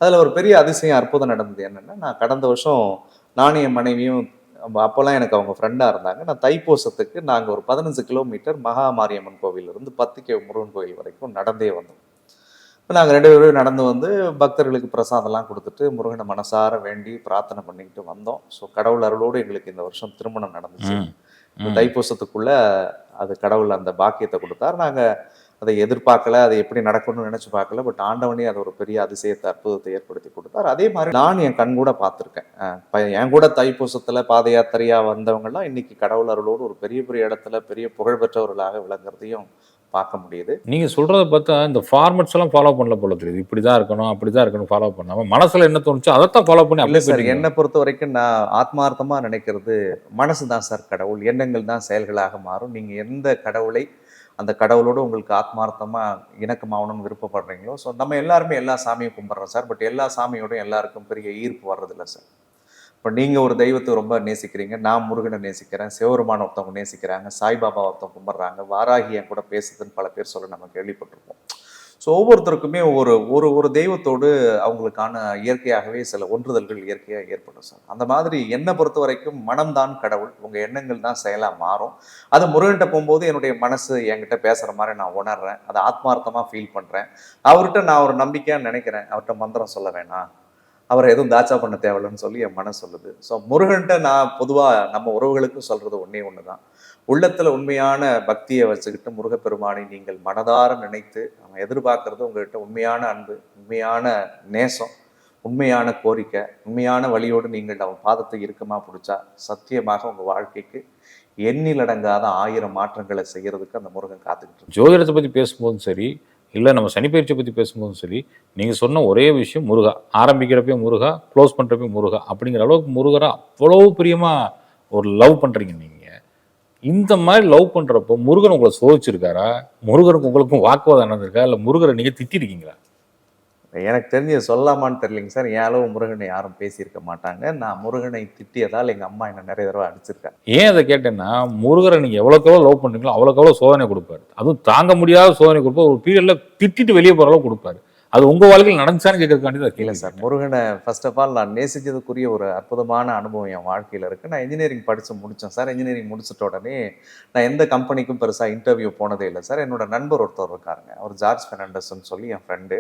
அதில் ஒரு பெரிய அதிசயம் அற்புதம் நடந்தது என்னன்னா நான் கடந்த வருஷம் நானும் என் மனைவியும் அப்ப- அப்போல்லாம் எனக்கு அவங்க ஃப்ரெண்டாக இருந்தாங்க. நான் தைப்பூசத்துக்கு நாங்கள் ஒரு பதினஞ்சு கிலோமீட்டர் மகா மாரியம்மன் கோவிலிருந்து பத்துக்கே முருகன் கோயில் வரைக்கும் நடந்தே வந்தோம். இப்போ நாங்கள் ரெண்டு பேரும் நடந்து வந்து பக்தர்களுக்கு பிரசாதம்லாம் கொடுத்துட்டு முருகனை மனசார வேண்டி பிரார்த்தனை பண்ணிக்கிட்டு வந்தோம். ஸோ கடவுள் அருளோடு எங்களுக்கு இந்த வருஷம் திருமணம் நடந்துச்சு. தைப்பூசத்துக்குள்ள அது கடவுள் அந்த பாக்கியத்தை கொடுத்தார். நாங்க அதை எதிர்பார்க்கல அது எப்படி நடக்கணும்னு நினைச்சு பார்க்கல. பட் ஆண்டவனே அது ஒரு பெரிய அதிசயத்தை அற்புதத்தை ஏற்படுத்தி கொடுத்தார். அதே மாதிரி நான் என் கண் கூட பார்த்துருக்கேன். என் கூட தைப்பூசத்துல பாத யாத்திரையா வந்தவங்கலாம் இன்னைக்கு கடவுள் அருளோடு ஒரு பெரிய பெரிய இடத்துல பெரிய புகழ்பெற்றவர்களாக விளங்குறதையும் பார்க்க முடியுது. நீங்க சொல்றத பார்த்தா இந்த ஃபார்மட்ஸ் எல்லாம் ஃபாலோ பண்ணல போல தெரியுது. இப்படிதான் இருக்கணும் அப்படிதான் இருக்கணும் ஃபாலோ பண்ணாம மனசுல என்ன தோணுச்சோ அதைத்தான் ஃபாலோ பண்ணி இல்ல அப்படியே சார். என்னை பொறுத்த வரைக்கும் நான் ஆத்மார்த்தமா நினைக்கிறது மனசு தான் சார் கடவுள். எண்ணங்கள் தான் செயல்களாக மாறும். நீங்க எந்த கடவுளை அந்த கடவுளோடு உங்களுக்கு ஆத்மார்த்தமா இணக்கமாகணும்னு விருப்பப்படுறீங்களோ? ஸோ நம்ம எல்லாருமே எல்லா சாமியும் கும்பிட்றோம் சார். பட் எல்லா சாமியோடும் எல்லாருக்கும் பெரிய ஈர்ப்பு வர்றதில்ல சார். இப்போ நீங்கள் ஒரு தெய்வத்தை ரொம்ப நேசிக்கிறீங்க நான் முருகனை நேசிக்கிறேன் சிவருமான ஒருத்தவங்க நேசிக்கிறாங்க சாய்பாபா ஒருத்தவங்க கும்பிட்றாங்க வாராகி என் கூட பேசுதுன்னு பல பேர் சொல்ல நம்ம கேள்விப்பட்டிருப்போம். ஸோ ஒவ்வொருத்தருக்குமே ஒரு ஒரு ஒரு தெய்வத்தோடு அவங்களுக்கான இயற்கையாகவே சில ஒன்றுதல்கள் இயற்கையாக ஏற்படும் சார். அந்த மாதிரி என்னை பொறுத்த வரைக்கும் மனம்தான் கடவுள். உங்கள் எண்ணங்கள் தான் செயலாக மாறும். அது முருகன்கிட்ட போகும்போது என்னுடைய மனசு என்கிட்ட பேசுகிற மாதிரி நான் உணர்றேன். அதை ஆத்மார்த்தமாக ஃபீல் பண்ணுறேன் அவர்கிட்ட நான் ஒரு நம்பிக்கையாக நினைக்கிறேன். அவர்கிட்ட மந்திரம் சொல்ல வேணாம். அவரை எதுவும் தாச்சா பண்ண தேவையில்லைன்னு சொல்லி என் மனசு சொல்லுது. ஸோ முருகன்கிட்ட நான் பொதுவாக நம்ம உறவுகளுக்கும் சொல்கிறது ஒன்றே ஒன்று தான் உள்ளத்தில் உண்மையான பக்தியை வச்சுக்கிட்டு முருகப்பெருமானை நீங்கள் மனதார நினைத்து நம்ம எதிர்பார்க்கறது உங்கள்கிட்ட உண்மையான அன்பு உண்மையான நேசம் உண்மையான கோரிக்கை உண்மையான வழியோடு நீங்கள் அவன் பாதத்தை இறுக்கமாக பிடிச்சா சத்தியமாக உங்கள் வாழ்க்கைக்கு எண்ணிலடங்காத ஆயிரம் மாற்றங்களை செய்கிறதுக்கு அந்த முருகன் காத்துக்கிட்டு ஜோதிடத்தை பற்றி பேசும்போதும் சரி இல்லை நம்ம சனிப்பயிற்சியை பற்றி பேசும்போதும் சரி நீங்கள் சொன்ன ஒரே விஷயம் முருகா. ஆரம்பிக்கிறப்பையும் முருகா க்ளோஸ் பண்ணுறப்பையும் முருகா. அப்படிங்கிற அளவுக்கு முருகரா அவ்வளோ பிரியமாக ஒரு லவ் பண்ணுறீங்க நீங்கள் இந்த மாதிரி லவ் பண்றப்போ முருகன் உங்களை சோதிச்சிருக்காரா? முருகனுக்கு உங்களுக்கும் வாக்குவாதம் நடந்திருக்கா? இல்ல முருகரை நீங்க திட்டிருக்கீங்களா? எனக்கு தெரிஞ்சு சொல்லலாமான்னு தெரியலைங்க சார். என் அளவு முருகனை யாரும் பேசியிருக்க மாட்டாங்க. நான் முருகனை திட்டியதால் எங்கள் அம்மா என்னை நிறைய தடவை அடிச்சிருக்காங்க. ஏன் அதை கேட்டேன்னா முருகரை நீங்க எவ்வளோக்கு எவ்வளோ லவ் பண்றீங்களோ அவ்வளோக்கு எவ்வளோ சோதனை கொடுப்பாரு. அதுவும் தாங்க முடியாத சோதனை கொடுப்பாரு. ஒரு பீரியட்ல திட்டிட்டு வெளியே போற அளவுக்கு கொடுப்பாரு. அது உங்க வாழ்க்கையில் நடந்துச்சான்னு கேட்கறதுக்காண்டி தான் இல்லை சார் முருகனை ஃபர்ஸ்ட் ஆஃப் ஆல் நான் நேசிச்சதுக்குரிய ஒரு அற்புதமான அனுபவம் என் வாழ்க்கையில் இருக்குது நான் இன்ஜினியரிங் படித்து முடித்தேன் சார். இன்ஜினியரிங் முடிச்சிட்ட உடனே நான் எந்த கம்பெனிக்கும் பெருசாக இன்டர்வியூ போனதே இல்லை சார். என்னோட நண்பர் ஒருத்தர் இருக்காருங்க. அவர் ஜார்ஜ் பெர்னாண்டஸ்ன்னு சொல்லி என் ஃப்ரெண்டு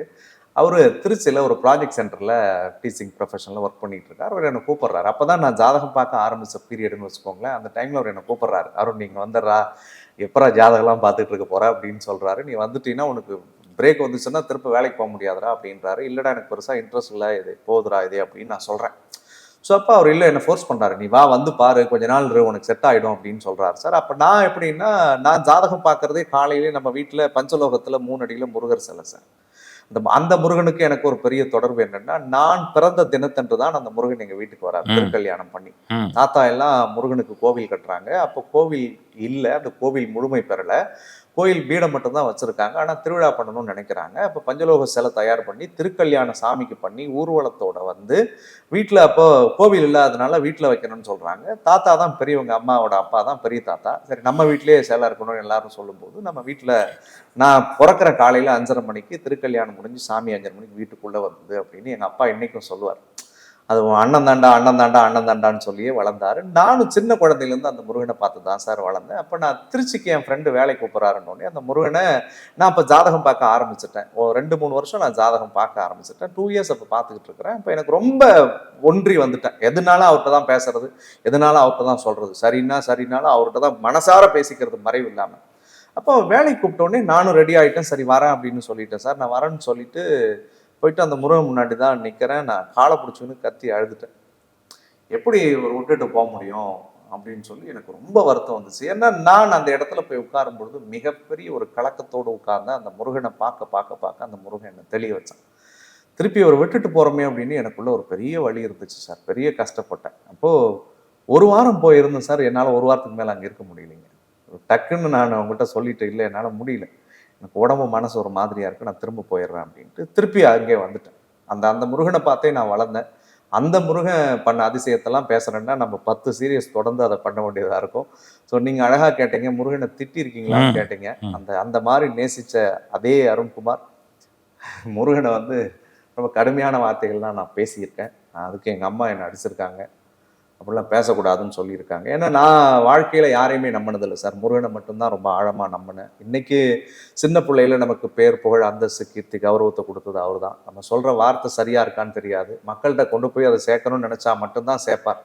அவர் திருச்சியில் ஒரு ப்ராஜெக்ட் சென்டரில் டீச்சிங் ப்ரொஃபஷனில் ஒர்க் பண்ணிட்டு இருக்காரு. அவர் என்னை கூப்பிட்றாரு. அப்போ தான் நான் ஜாதகம் பார்க்க ஆரம்பித்த பீரியட்னு வச்சுக்கோங்களேன். அந்த டைமில் அவர் என்னை கூப்பிட்றாரு. அருண் நீங்கள் வந்துடுறா. எப்பரா ஜாதகம்லாம் பார்த்துட்டு இருக்க போற? அப்படின்னு சொல்கிறாரு நீ வந்துட்டீங்கன்னா உனக்கு பிரேக் வந்துச்சுன்னா திரும்ப வேலைக்கு போக முடியாதுடா அப்படின்றாரு. இல்லைடா எனக்கு பெருசாக இன்ட்ரெஸ்ட் இல்லை இது போதுடா இது அப்படின்னு நான் சொல்கிறேன் ஸோ அப்போ அவர் இல்லை என்ன ஃபோர்ஸ் பண்ணுறாரு நீ வா வந்து பாரு கொஞ்ச நாள் இரு உனக்கு செட் ஆகிடும் அப்படின்னு சொல்கிறாரு சார் அப்போ நான் எப்படின்னா நான் ஜாதகம் பார்க்குறதே காலையிலே நம்ம வீட்டில் பஞ்சலோகத்தில் மூணு அடியில் முருகர் சிலை சார். அந்த அந்த முருகனுக்கு எனக்கு ஒரு பெரிய தொடர்பு என்னன்னா நான் பிறந்த தினத்தன்று தான் அந்த முருகன் எங்கள் வீட்டுக்கு வரார். திருக்கல்யாணம் பண்ணி. தாத்தா எல்லாம் முருகனுக்கு கோவில் கட்டுறாங்க. அப்போ கோவில் இல்லை அந்த கோவில் முழுமை பெறலை. கோயில் பீடம் மட்டும்தான் வச்சுருக்காங்க. ஆனால் திருவிழா பண்ணணும்னு நினைக்கிறாங்க. அப்போ பஞ்சலோக சிலை தயார் பண்ணி திருக்கல்யாண சாமிக்கு பண்ணி ஊர்வலத்தோட வந்து வீட்டில் அப்போ கோவில் இல்லாதனால வீட்டில் வைக்கணும்னு சொல்கிறாங்க தாத்தா தான் பெரியவங்க அம்மாவோட அப்பா தான் பெரிய தாத்தா. சரி நம்ம வீட்டிலேயே சிலை இருக்கணும்னு எல்லாரும் சொல்லும்போது நம்ம வீட்டில் நான் பிறக்கிற காலையில் அஞ்சரை மணிக்கு திருக்கல்யாணம் முடிஞ்சு சாமி அஞ்சரை மணிக்கு வீட்டுக்குள்ளே வந்தது அப்படின்னு எங்கள் அப்பா இன்றைக்கும் சொல்லுவார். அது அண்ணன் தாண்டா அண்ணன் தாண்டா அண்ணன் தாண்டான்னு சொல்லியே வளர்ந்தாரு. நானும் சின்ன குழந்தையிலேருந்து அந்த முருகனை பார்த்து தான் சார் வளர்ந்தேன். அப்போ நான் திருச்சிக்கு என் ஃப்ரெண்டு வேலைக்கு கூப்பிட்றாருன்னொடனே அந்த முருகனை நான் அப்போ ஜாதகம் பார்க்க ஆரம்பிச்சிட்டேன். ஒரு ரெண்டு மூணு வருஷம் நான் ஜாதகம் பார்க்க ஆரம்பிச்சிட்டேன். டூ இயர்ஸ் அப்போ பார்த்துக்கிட்டு இருக்கிறேன். இப்போ எனக்கு ரொம்ப ஒன்றி வந்துட்டேன். எதுனாலும் அவர்கிட்ட தான் பேசுறது? எதுனாலும் அவர்கிட்ட தான் சொல்கிறது சரின்னா சரினாலும் அவர்கிட்ட தான் மனசார பேசிக்கிறது மறைவு இல்லாமல் அப்போ வேலைக்கு கூப்பிட்டோடனே நானும் ரெடி ஆகிட்டேன் சரி வரேன் அப்படின்னு சொல்லிட்டேன் சார். நான் வரேன்னு சொல்லிட்டு போயிட்டு அந்த முருகன் முன்னாடி தான் நிற்கிறேன் நான் காலை பிடிச்சுன்னு கத்தி அழுதுட்டேன். எப்படி ஒரு விட்டுட்டு போக முடியும் அப்படின்னு சொல்லி எனக்கு ரொம்ப வருத்தம் வந்துச்சு. ஏன்னா நான் அந்த இடத்துல போய் உட்காரும் பொழுது மிகப்பெரிய ஒரு கலக்கத்தோடு உட்கார்ந்தேன் அந்த முருகனை பார்க்க பார்க்க பார்க்க அந்த முருகன் என்னை தெளிய வச்சான். திருப்பி அவர் விட்டுட்டு போகிறோமே அப்படின்னு எனக்குள்ள ஒரு பெரிய வழி இருந்துச்சு சார். பெரிய கஷ்டப்பட்டேன். அப்போது ஒரு வாரம் போயிருந்தேன் சார். என்னால் ஒரு வாரத்துக்கு மேலே அங்கே இருக்க முடியலைங்க. டக்குன்னு நான் அவங்ககிட்ட சொல்லிட்டு இல்லை என்னால் முடியல. எனக்கு உடம்பு மனசு ஒரு மாதிரியா இருக்கு நான் திரும்ப போயிடுறேன் அப்படின்ட்டு திருப்பி அங்கே வந்துட்டேன். அந்த அந்த முருகனை பார்த்தே நான் வளர்ந்தேன். அந்த முருகன் பண்ண அதிசயத்தெல்லாம் பேசுறேன்னா நம்ம பத்து சீரியஸ் தொடர்ந்து அதை பண்ண வேண்டியதா இருக்கும். ஸோ நீங்க அழகா கேட்டீங்க முருகனை திட்டி இருக்கீங்களான்னு ம். கேட்டீங்க. அந்த அந்த மாதிரி நேசிச்ச அதே அருண்குமார். முருகனை வந்து ரொம்ப கடுமையான வார்த்தைகள்லாம் நான் பேசியிருக்கேன். அதுக்கு எங்க அம்மா என்னை அடிச்சிருக்காங்க. அப்படிலாம் பேசக்கூடாதுன்னு சொல்லியிருக்காங்க. ஏன்னா நான் வாழ்க்கையில் யாரையுமே நம்பினதில்லை சார். முருகனை மட்டும்தான் ரொம்ப ஆழமாக நம்பினேன். இன்றைக்கி சின்ன பிள்ளையில நமக்கு பேர் புகழ் அந்தஸ்து கீர்த்தி கௌரவத்தை கொடுத்தது அவர் தான் நம்ம சொல்கிற வார்த்தை சரியாக இருக்கான்னு தெரியாது. மக்கள்கிட்ட கொண்டு போய் அதை சேர்க்கணும்னு நினச்சா மட்டும்தான் சேர்ப்பார்.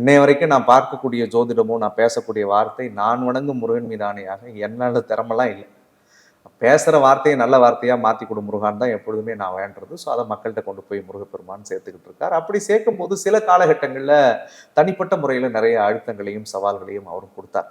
இன்னைய வரைக்கும் நான் பார்க்கக்கூடிய ஜோதிடமோ நான் பேசக்கூடிய வார்த்தை நான் வணங்கும் முருகன் மீதானையாக என்னால் திறமெல்லாம் இல்லை. பேசுகிற வார்த்தையை நல்ல வார்த்தையாக மாற்றி கொடு முருகான் தான் எப்பொழுதுமே நான் வேண்டுறது. ஸோ அதை மக்கள்கிட்ட கொண்டு போய் முருகப்பெருமான் சேர்த்துக்கிட்டு இருக்கார். அப்படி சேர்க்கும் போது சில காலகட்டங்களில் தனிப்பட்ட முறையில் நிறைய அழுத்தங்களையும் சவால்களையும் அவரும் கொடுத்தார்.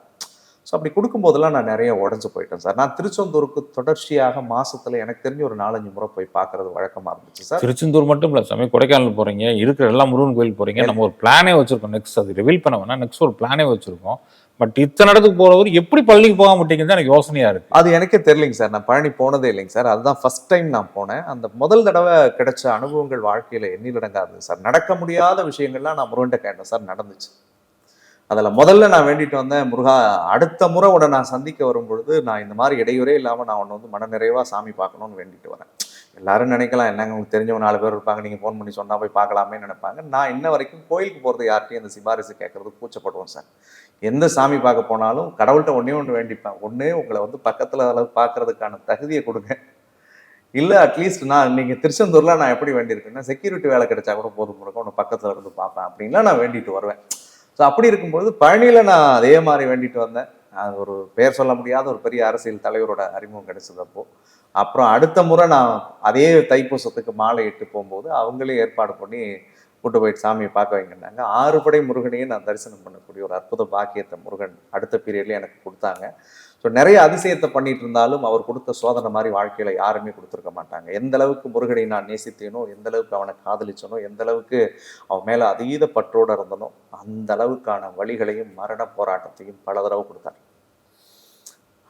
ஸோ அப்படி கொடுக்கும்போதெல்லாம் நான் நிறைய உடஞ்சு போயிட்டேன் சார். நான் திருச்செந்தூருக்கு தொடர்ச்சியாக மாசத்துல எனக்கு தெரிஞ்சு ஒரு நாலஞ்சு முறை போய் பார்க்கறது வழக்கமாக இருந்துச்சு சார். திருச்செந்தூர் மட்டும் இல்லை சாமி கொடைக்கானல் போறீங்க இருக்கிற எல்லா முருகன் கோயில் போறீங்க. நம்ம ஒரு பிளானே வச்சிருக்கோம். நெக்ஸ்ட் அது ரிவீல் பண்ண வேணா நெக்ஸ்ட் ஒரு பிளானே வச்சிருக்கோம். பட் இத்தனை இடத்துக்கு போறவர் எப்படி பள்ளிக்கு போக மாட்டேங்குது எனக்கு யோசனையா இருக்கு. அது எனக்கே தெரியலைங்க சார். நான் பழனி போனதே இல்லைங்க சார். அதுதான் ஃபர்ஸ்ட் டைம் நான் போனேன். அந்த முதல் தடவை கிடைச்ச அனுபவங்கள் வாழ்க்கையில் எண்ணிலடங்காது சார். நடக்க முடியாத விஷயங்கள்லாம் நான் முருகன்ட்ட கேட்டேன் சார். நடந்துச்சு. அதில் முதல்ல நான் வேண்டிட்டு வந்தேன் முருகா அடுத்த முறை உன்னை நான் சந்திக்க வரும்பொழுது நான் இந்த மாதிரி இடையூறே இல்லாமல் நான் ஒன்று வந்து மனநிறைவாக சாமி பார்க்கணும்னு வேண்டிட்டு வரேன். எல்லாரும் நினைக்கலாம் என்னங்க உங்களுக்கு தெரிஞ்சவங்க நாலு பேர் இருப்பாங்க நீங்கள் ஃபோன் பண்ணி சொன்னால் போய் பார்க்கலாமே நினைப்பாங்க. நான் இன்ன வரைக்கும் கோயிலுக்கு போகிறது யார்ட்டையும் அந்த சிபாரிசு கேட்குறது கூச்சப்படுவோம் சார். எந்த சாமி பார்க்க போனாலும் கடவுள்கிட்ட ஒன்றே ஒன்று வேண்டிப்பேன். ஒன்றே உங்களை வந்து பக்கத்தில் அளவு பார்க்கறதுக்கான தகுதியை கொடுங்க. இல்லை அட்லீஸ்ட் நான் நீங்கள் திருச்செந்தூரில் நான் எப்படி வேண்டியிருக்கேன்னா செக்யூரிட்டி வேலை கிடைச்சா கூட போதும் முருகன். உன்னை பக்கத்தில் இருந்து பார்ப்பேன் அப்படின்லாம் நான் வேண்டிட்டு வருவேன். ஸோ அப்படி இருக்கும்பொழுது பழனியில் நான் அதே மாதிரி வேண்டிட்டு வந்தேன். அது ஒரு பேர் சொல்ல முடியாத ஒரு பெரிய அரசியல் தலைவரோட அறிமுகம் கிடைச்சது அப்போது அப்புறம் அடுத்த முறை நான் அதே தைப்பூசத்துக்கு மாலை இட்டு போகும்போது அவங்களே ஏற்பாடு பண்ணி கூட்டு போயிட்டு சாமியை பார்க்க வைங்கன்னாங்க. ஆறு படை முருகனையும் நான் தரிசனம் பண்ணக்கூடிய ஒரு அற்புத பாக்கியத்தை முருகன் அடுத்த பீரியட்ல எனக்கு கொடுத்தாங்க. ஸோ நிறைய அதிசயத்தை பண்ணிட்டு இருந்தாலும் அவர் கொடுத்த சோதனை மாதிரி வாழ்க்கையில் யாருமே கொடுத்துருக்க மாட்டாங்க. எந்த அளவுக்கு முருகனை நான் நேசித்தேனோ எந்த அளவுக்கு அவனை காதலிச்சனோ எந்த அளவுக்கு அவன் மேலே அதீத பற்றோடு இருந்தனோ அந்த அளவுக்கான வழிகளையும் மரண போராட்டத்தையும் பல தடவை கொடுத்தார்.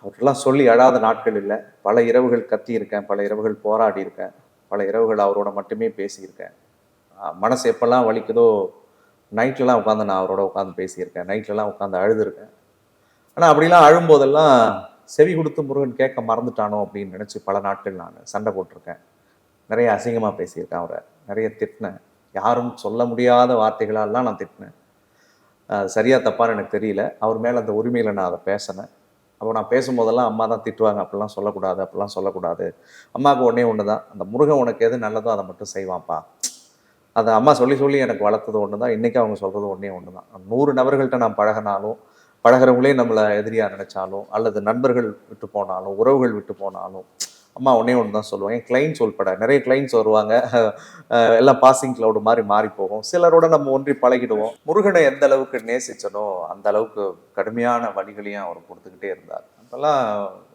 அவர்லாம் சொல்லி அழாத நாட்கள் இல்லை. பல இரவுகள் கத்தியிருக்கேன் பல இரவுகள் போராடி இருக்கேன் பல இரவுகள் அவரோட மட்டுமே பேசியிருக்கேன். மனசு எப்பெல்லாம் வலிக்குதோ நைட்லலாம் உட்காந்து நான் அவரோட உட்காந்து பேசியிருக்கேன் நைட்லலாம் உட்காந்து அழுதுருக்கேன். ஆனால் அப்படிலாம் அழும்போதெல்லாம் செவி கொடுத்து முருகன் கேட்க மறந்துட்டானோ அப்படின்னு நினச்சி பல நாட்கள் நான் சண்டை போட்டிருக்கேன். நிறைய அசிங்கமாக பேசியிருக்கேன் அவரை நிறைய திட்டினேன். யாரும் சொல்ல முடியாத வார்த்தைகளாலாம் நான் திட்டினேன். சரியாக சரியா தப்பான்னு எனக்கு தெரியல. அவர் மேலே அந்த உரிமையில் நான் அதை பேசினேன். அப்போ நான் பேசும்போதெல்லாம் அம்மா தான் திட்டுவாங்க அப்படிலாம் சொல்லக்கூடாது அப்படிலாம் சொல்லக்கூடாது. அம்மாவுக்கு ஒன்றே ஒன்று தான் அந்த முருகன் உனக்கு எது நல்லதோ அதை மட்டும் செய்வான்ப்பா. அதை அம்மா சொல்லி சொல்லி எனக்கு வளர்த்தது ஒன்று தான் இன்றைக்கி அவங்க சொல்கிறது ஒன்றே ஒன்று தான் நூறு நபர்கள்ட்ட நான் பழகினாலும் பழகிறவங்களே நம்மளை எதிரியாக நினச்சாலும் அல்லது நண்பர்கள் விட்டு போனாலும் உறவுகள் விட்டு போனாலும் அம்மா ஒன்றே ஒன்று தான் சொல்லுவாங்க. என் கிளைண்ட்ஸ் உள்பட. நிறைய கிளைண்ட்ஸ் வருவாங்க. எல்லாம் பாசிங் கிளவுடு மாதிரி மாறி போகும். சிலரோட நம்ம ஒன்றி பழகிடுவோம். முருகனை எந்த அளவுக்கு நேசிச்சனோ அந்த அளவுக்கு கடுமையான வழிகளையும் அவர் கொடுத்துக்கிட்டே இருந்தார். அப்போல்லாம்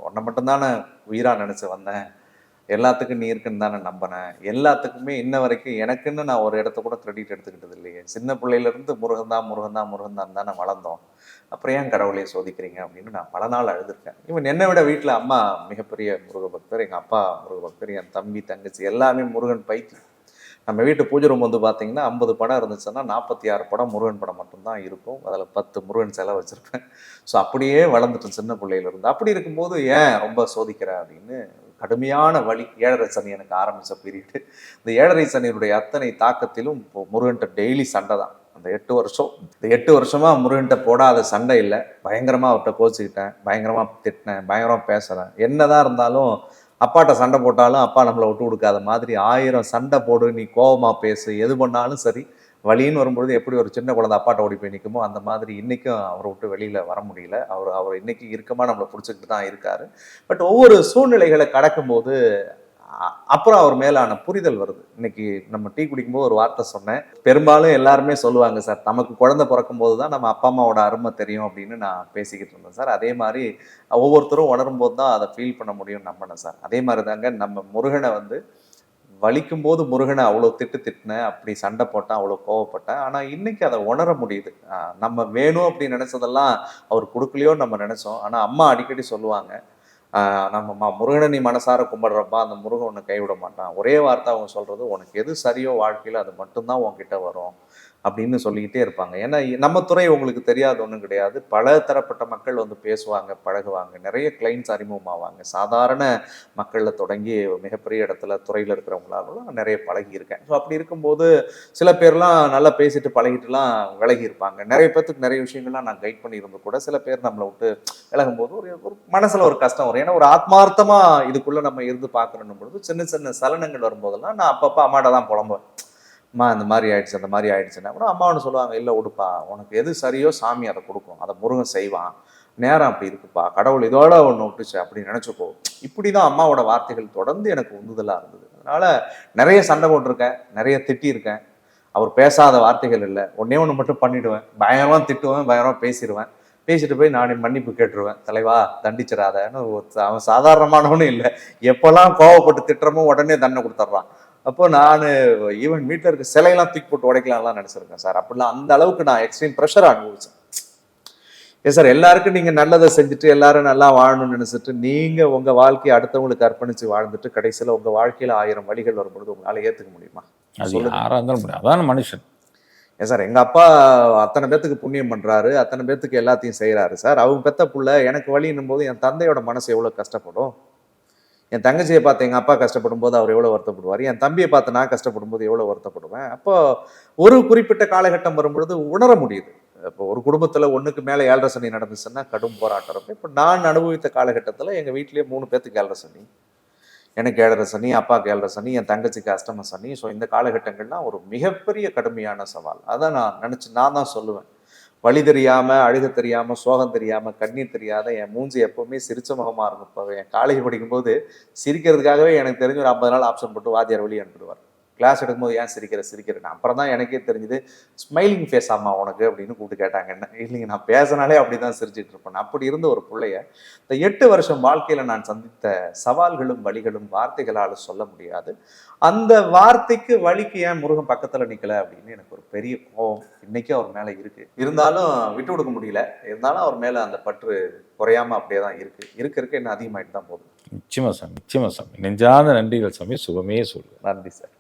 உன்னை மட்டும்தானே உயிராக நினச்சி வந்தேன். எல்லாத்துக்கும் நீ இருக்குன்னு தானே நம்பினேன். எல்லாத்துக்குமே இன்ன வரைக்கும் எனக்குன்னு நான் ஒரு இடத்த கூட கிரெடிட் எடுத்துக்கிட்டது இல்லையே. சின்ன பிள்ளையிலேருந்து முருகன் தான் முருகன் தான் முருகன் தான் தானே வளர்ந்தோம். அப்புறம் ஏன் கடவுளையை சோதிக்கிறீங்க அப்படின்னு நான் பல நாள் அழுதுருக்கேன். இவன் என்னை விட வீட்டில் அம்மா மிகப்பெரிய முருக பக்தர் எங்கள் அப்பா முருக பக்தர் என் தம்பி தங்கச்சி எல்லாமே முருகன் பைத்தியம். நம்ம வீட்டு பூஜை ரூம் வந்து பார்த்தீங்கன்னா ஐம்பது படம் இருந்துச்சுன்னா நாற்பத்தி ஆறு படம் முருகன் படம் மட்டும்தான் இருக்கும். அதில் பத்து முருகன் சிலை வச்சுருப்பேன். ஸோ அப்படியே வளர்ந்துட்டேன் சின்ன பிள்ளையிலேருந்து அப்படி இருக்கும்போது ஏன் ரொம்ப சோதிக்கிற அப்படின்னு கடுமையான வழி ஏழரை சனி எனக்கு ஆரம்பித்த பீரியடு இந்த ஏழரை சனியினுடைய அத்தனை தாக்கத்திலும் இப்போ முருகன்ட்ட டெய்லி சண்டை தான். அந்த எட்டு வருஷம் இந்த எட்டு வருஷமாக முருகன்ட்ட போடாத சண்டை இல்லை. பயங்கரமாக அவர்கிட்ட கோச்சிக்கிட்டேன். பயங்கரமாக திட்டினேன். பயங்கரமாக பேசுகிறேன் என்னதான் இருந்தாலும் அப்பாட்ட சண்டை போட்டாலும் அப்பா நம்மளை விட்டு கொடுக்காத மாதிரி ஆயிரம் சண்டை போடு நீ கோபமாக பேசு எது பண்ணாலும் சரி. வழின்னு வரும்பொழுது எப்படி ஒரு சின்ன குழந்தை அப்பாட்ட ஓடி போய் நிற்குமோ அந்த மாதிரி இன்றைக்கும் அவரை விட்டு வெளியில் வர முடியல. அவர் அவர் இன்றைக்கும் இறுக்கமாக நம்மளை பிடிச்சிக்கிட்டு தான் இருக்கார். பட் ஒவ்வொரு சூழ்நிலைகளை கடக்கும்போது அப்புறம் அவர் மேலான புரிதல் வருது. இன்னைக்கு நம்ம டீ குடிக்கும்போது ஒரு வார்த்தை சொன்னேன். பெரும்பாலும் எல்லாருமே சொல்லுவாங்க சார் நமக்கு குழந்தை பிறக்கும் போது தான் நம்ம அப்பா அம்மாவோட அருமை தெரியும் அப்படின்னு நான் பேசிக்கிட்டு இருந்தேன் சார். அதே மாதிரி ஒவ்வொருத்தரும் உணரும் போது தான் அதை ஃபீல் பண்ண முடியும் நம்பினேன் சார். அதே மாதிரி தாங்க நம்ம முருகனை வந்து வலிக்கும் போது முருகனை அவ்வளோ திட்டு திட்டினேன் அப்படி சண்டை போட்டேன் அவ்வளோ கோவப்பட்டேன். ஆனால் இன்னைக்கு அதை உணர முடியுது. நம்ம வேணும் அப்படின்னு நினச்சதெல்லாம் அவர் கொடுக்கலையோ நம்ம நினச்சோம். ஆனால் அம்மா அடிக்கடி சொல்லுவாங்க நம்ம மா முருகனை நீ மனசார கும்பிடுறப்பா அந்த முருகன் உன்னை கைவிட மாட்டான். ஒரே வார்த்தை அவங்க சொல்கிறது உனக்கு எது சரியோ வாழ்க்கையில் அது மட்டும்தான் உன்கிட்ட வரும் அப்படின்னு சொல்லிக்கிட்டே இருப்பாங்க. ஏன்னா நம்ம துறை உங்களுக்கு தெரியாத ஒன்றும் கிடையாது. பல தரப்பட்ட மக்கள் வந்து பேசுவாங்க பழகுவாங்க. நிறைய கிளைண்ட்ஸ் அறிமுகமாவாங்க. சாதாரண மக்களில் தொடங்கி மிகப்பெரிய இடத்துல துறையில் இருக்கிறவங்களாலும் நிறைய பழகியிருக்கேன். ஸோ அப்படி இருக்கும்போது சில பேர்லாம் நல்லா பேசிட்டு பழகிட்டுலாம் விலகி இருப்பாங்க நிறைய பேர்த்துக்கு நிறைய விஷயங்கள்லாம் நான் கைட் பண்ணியிருந்து கூட சில பேர் நம்மளை விட்டு விலகும்போது ஒரு ஒரு மனசில் ஒரு கஷ்டம் வரும் ஏன்னா ஒரு ஆத்மார்த்தமா இதுக்குள்ள நம்ம இருந்து பார்க்கணும் பொழுது சின்ன சின்ன சலனங்கள் வரும்போதெல்லாம் நான் அப்பப்போ அம்மாட்ட தான் புலம்புவேன். அம்மா இந்த மாதிரி ஆயிடுச்சு அந்த மாதிரி ஆயிடுச்சுன்னா கூட அம்மா ஒன்று சொல்லுவாங்க இல்லை உடுப்பா உனக்கு எது சரியோ சாமி அதை கொடுக்கும். அதை முருகன் செய்வான். நேரம் அப்படி இருக்குப்பா. கடவுள் இதோட ஒன்று விட்டுச்சு அப்படின்னு நினச்சிப்போ இப்படி தான் அம்மாவோட வார்த்தைகள் தொடர்ந்து எனக்கு உந்துதலாக இருந்தது. அதனால நிறைய சண்டை போட்டிருக்கேன் நிறைய திட்டியிருக்கேன். அவர் பேசாத வார்த்தைகள் இல்லை. ஒன்றே ஒன்று மட்டும் பண்ணிவிடுவேன் பயங்கரமாக திட்டுவேன் பயங்கரமாக பேசிடுவேன் பேசிட்டு போய் நானே மன்னிப்பு கேட்டுருவேன். தலைவா தண்டிச்சிடாதன்னு அவன் சாதாரணமானவனும் இல்லை. எப்போல்லாம் கோவப்பட்டு திட்டுறமோ உடனே தண்டனை கொடுத்துட்றான். அப்போ நான் ஈவன் வீட்டில் இருக்க சிலையெல்லாம் தூக்கி போட்டு உடைக்கலாம்லாம் நினச்சிருக்கேன் சார். அப்படிலாம் அந்த அளவுக்கு நான் எக்ஸ்ட்ரீம் ப்ரெஷர் அனுபவிச்சேன். ஏ சார் எல்லாருக்கும் நீங்க நல்லதை செஞ்சுட்டு எல்லாரும் நல்லா வாழணும்னு நினைச்சிட்டு நீங்க உங்க வாழ்க்கையை அடுத்தவங்களுக்கு அர்ப்பணிச்சு வாழ்ந்துட்டு கடைசியில உங்க வாழ்க்கையில ஆயிரம் வழிகள் வரும்பொழுது உங்களால ஏத்துக்க முடியுமா? அது சொல்லுங்க. யாராக இருந்தாலும் முடியும். அதான் மனுஷன். ஏன் சார் எங்கள் அப்பா அத்தனை பேர்த்துக்கு புண்ணியம் பண்ணுறாரு அத்தனை பேர்த்துக்கு எல்லாத்தையும் செய்கிறாரு சார். அவங்க பெத்த புள்ள எனக்கு வழின்னும் போது என் தந்தையோட மனசு எவ்வளோ கஷ்டப்படும்? என் தங்கச்சியை பார்த்து எங்கள் அப்பா கஷ்டப்படும் போது அவர் எவ்வளோ வருத்தப்படுவார்? என் தம்பியை பார்த்து நான் கஷ்டப்படும் போது எவ்வளோ வருத்தப்படுவேன்? அப்போ ஒரு குறிப்பிட்ட காலகட்டம் வரும்பொழுது உணர முடியுது. இப்போ ஒரு குடும்பத்தில் ஒன்றுக்கு மேலே ஏழரை சனி நடந்துச்சுன்னா கடும் போராட்டம் இப்போ நான் அனுபவித்த காலகட்டத்தில் எங்கள் வீட்டிலேயே மூணு பேத்துக்கு ஏழரை சனி. எனக்கு ஏழரை சனி அப்பாவுக்கு ஏழரை சனி என் தங்கச்சிக்கு அஷ்டம சனி. ஸோ இந்த காலகட்டங்கள்லாம் ஒரு மிகப்பெரிய கடுமையான சவால். அதான் நான் நினச்சி நான் தான் சொல்லுவேன். வழி தெரியாமல் அழுக தெரியாமல் சோகம் தெரியாமல் கண்ணீர் தெரியாத என் மூஞ்சி எப்போவுமே சிரிச்ச முகமாக இருக்கும். இப்போ என் காலேஜ் படிக்கும்போது சிரிக்கிறதுக்காகவே எனக்கு தெரிஞ்ச ஒரு ஐம்பது நாள் ஆப்ஷன் போட்டு வாத்தியார் வழி அனுப்பிடுவார். கிளாஸ் எடுக்கும்போது ஏன் சிரிக்கிற? சிரிக்கிறேன் அப்புறம் தான் எனக்கே தெரிஞ்சது ஸ்மைலிங் ஃபேஸ் ஆமா உனக்கு அப்படின்னு கூப்பிட்டு கேட்டாங்க. என்ன? இல்லைங்க நான் பேசினாலே அப்படி தான் சிரிச்சிட்டு இருப்பேன். அப்படி இருந்த ஒரு பிள்ளைய இந்த எட்டு வருஷம் வாழ்க்கையில நான் சந்தித்த சவால்களும் வழிகளும் வார்த்தைகளால் சொல்ல முடியாது. அந்த வார்த்தைக்கு வழிக்கு ஏன் முருகன் பக்கத்துல நிக்கல அப்படின்னு எனக்கு ஒரு பெரிய கோவம் இன்னைக்கு அவர் மேல இருக்கு. இருந்தாலும் விட்டு கொடுக்க முடியல. இருந்தாலும் அவர் மேல அந்த பற்று குறையாம அப்படியே தான் இருக்கு. இருக்க இருக்க இன்னும் அதிகமாயிட்டு தான் போகுது. நிச்சயமா சாமி நிச்சயமா சாமி. நெஞ்சார்ந்த நன்றிகள் சாமி. சுகமே சொல்லுவேன் நன்றி சார்.